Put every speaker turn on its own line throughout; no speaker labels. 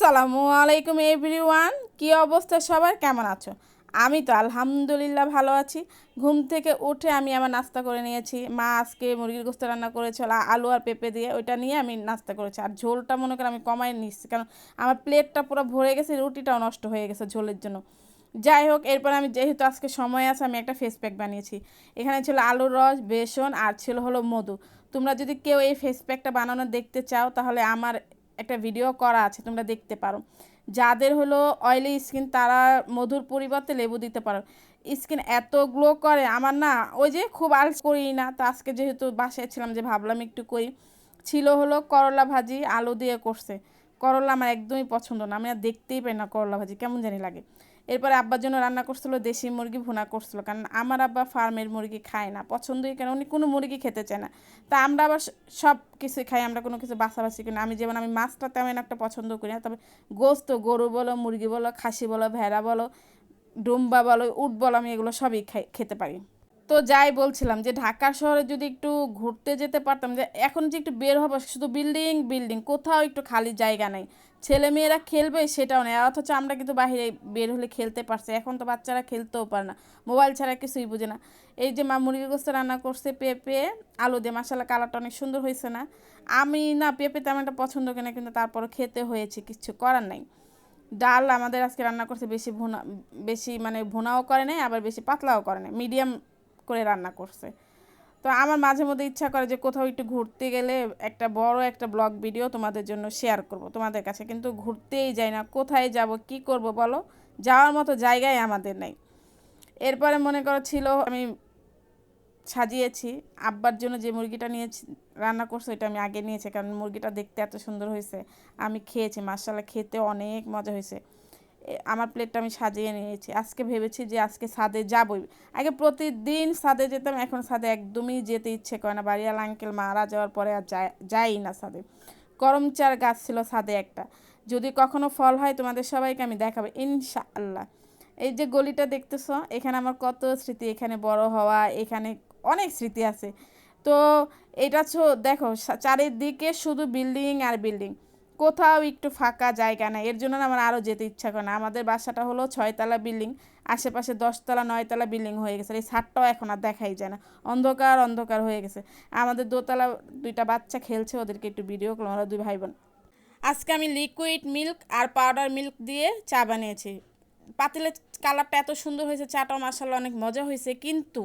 আসসালামু আলাইকুম এভরিওয়ান। কি অবস্থা সবার? কেমন আছো? আমি তো আলহামদুলিল্লাহ ভালো আছি। ঘুম থেকে উঠে আমি আমার নাস্তা করে নিয়েছি। মা আজকে মুরগির গোস্ত রান্না করেছিল আ- আলু আর পেঁপে দিয়ে। ওইটা নিয়ে আমি নাস্তা করেছি। আর ঝোলটা মনে করেন আমি কমাই নিচ্ছি, কারণ আমার প্লেটটা পুরো ভরে গেছে, রুটিটাও নষ্ট হয়ে গেছে ঝোলের জন্য। যাই হোক, এরপর আমি যেহেতু আজকে সময় আছে, আমি একটা ফেস প্যাক বানিয়েছি। এখানে ছিল আলুর রস, বেসন আর ছিল হলো মধু। তোমরা যদি কেউ এই ফেস প্যাকটা বানানো দেখতে চাও, তাহলে আমার একটা ভিডিও করা আছে, তোমরা দেখতে পারো। যাদের হলো অয়েলি স্কিন তারা মধুর পরিবর্তে লেবু দিতে পারো। স্কিন এত গ্লো করে, আমার না ওই যে খুব আলস করি না। তো আজকে যেহেতু বাসায় ছিলাম যে ভাবলাম একটু করি। ছিল হলো করলা ভাজি, আলু দিয়ে করছে। করলা আমার একদমই পছন্দ না। আমি আর দেখতেই পাই না করলা ভাজি, কেমন জানি লাগে। এরপরে আব্বার জন্য রান্না করছিল দেশি মুরগি ভুনা করছিল, কারণ আমার আব্বা ফার্মের মুরগি খায় না, পছন্দই কেন উনি কোনো মুরগি খেতে চায় না। তা আমরা আবার সব কিছু খাই, আমরা কোনো কিছু বাছাবাছি করি না। আমি যেমন, আমি মাছটা তেমন একটা পছন্দ করি না, তবে গোস্ত, গরু বলো, মুরগি বলো, খাসি বলো, ভেড়া বলো, ডুম্বা বলো, উট বলো, আমি এগুলো সবই খাই, খেতে পারি। তো যাই বলছিলাম যে ঢাকা শহরে যদি একটু ঘুরতে যেতে পারতাম, যে এখন যে একটু বের হব, শুধু বিল্ডিং বিল্ডিং কোথাও একটু খালি জায়গা নেই। ছেলে মেয়েরা খেলবে সেটাও নেই, অথচ আমরা কিন্তু বাইরে বের হলে খেলতে পারছি, এখন তো বাচ্চারা খেলতেও পারে না মোবাইল ছাড়া কিছুই বুঝে না। এই যে মা মুরগি গোস্ত রান্না করছে পেঁপে, আলু দিয়ে মশলা কালারটা অনেক সুন্দর হয়েছে না। আমি না পেঁপে তেমন একটা পছন্দ করি না, কিন্তু তারপরও খেতে হয়েছে, কিছু করার নাই। ডাল আমাদের আজকে রান্না করছে, বেশি ভুনা, বেশি মানে ভুনাও করে নাই, আবার বেশি পাতলাও করে নাই মিডিয়াম করে রান্না করছে। তো আমার মাঝে মধ্যে ইচ্ছা করে যে কোথাও একটু ঘুরতে গেলে একটা বড় একটা ব্লগ ভিডিও তোমাদের জন্য শেয়ার করব। তোমাদের কাছে কিন্তু ঘুরতেই যাই না, কোথায় যাব, কি করব বলো? যাওয়ার মতো জায়গায় আমাদের নেই। এরপরে মনে করো ছিল আমি সাজিয়েছি, আব্বার জন্য যে মুরগিটা নিয়েছি, রান্না করছে, ওইটা আমি আগে নিয়েছি, কারণ মুরগিটা দেখতে এত সুন্দর হয়েছে। আমি খেয়েছি মার্শাল্লাহ খেতে অনেক মজা হয়েছে। আমার প্লেটটা আমি সাজিয়ে নিয়েছি। আজকে ভেবেছি যে আজকে ছাদে যাবই। আগে প্রতিদিন ছাদে যেতাম, এখন ছাদে একদমই যেতে ইচ্ছে করে না। বাড়িয়াল আঙ্কেল মারা যাওয়ার পরে আর যাই না ছাদে। করমচার গাছ ছিল ছাদে একটা। যদি কখনো ফল হয় তোমাদের সবাইকে আমি দেখাবো, ইনশাআল্লাহ। এই যে গলিটা দেখতেছো, এখানে আমার কত স্মৃতি। এখানে বড় হওয়া, এখানে অনেক স্মৃতি আছে। তো এটা ছো দেখো চারিদিকে শুধু বিল্ডিং আর বিল্ডিং কোথাও একটু ফাঁকা জায়গা নাই। এর জন্য আমার আরও যেতে ইচ্ছা করে না। আমাদের বাসাটা হলো ছয়তলা বিল্ডিং, আশেপাশে দশতলা, নয়তলা বিল্ডিং হয়ে গেছে। এই ছাদটাও এখন আর দেখাই যায় না। অন্ধকার অন্ধকার হয়ে গেছে। আমাদের দোতলা দুইটা বাচ্চা খেলছে, ওদেরকে একটু ভিডিও করলাম ওরা দুই ভাই বোন আজকে আমি লিকুইড মিল্ক আর পাউডার মিল্ক দিয়ে চা বানিয়েছি। পাতিলের কালারটা এত সুন্দর হয়েছে, চাটাও মাসাল্লাহ অনেক মজা হয়েছে। কিন্তু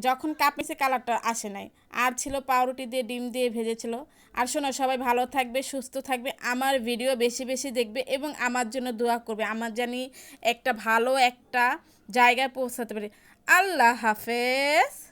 যখন কাপ নিচে কালারটা আসে নাই। আর ছিল পাউরুটি দিয়ে, ডিম দিয়ে ভেজেছিল। আর শোনো, সবাই ভালো থাকবে, সুস্থ থাকবে, আমার ভিডিও বেশি বেশি দেখবে এবং আমার জন্য দোয়া করবে। আমার জানি একটা ভালো একটা জায়গায় পৌঁছাতে পারি। আল্লাহ হাফেজ।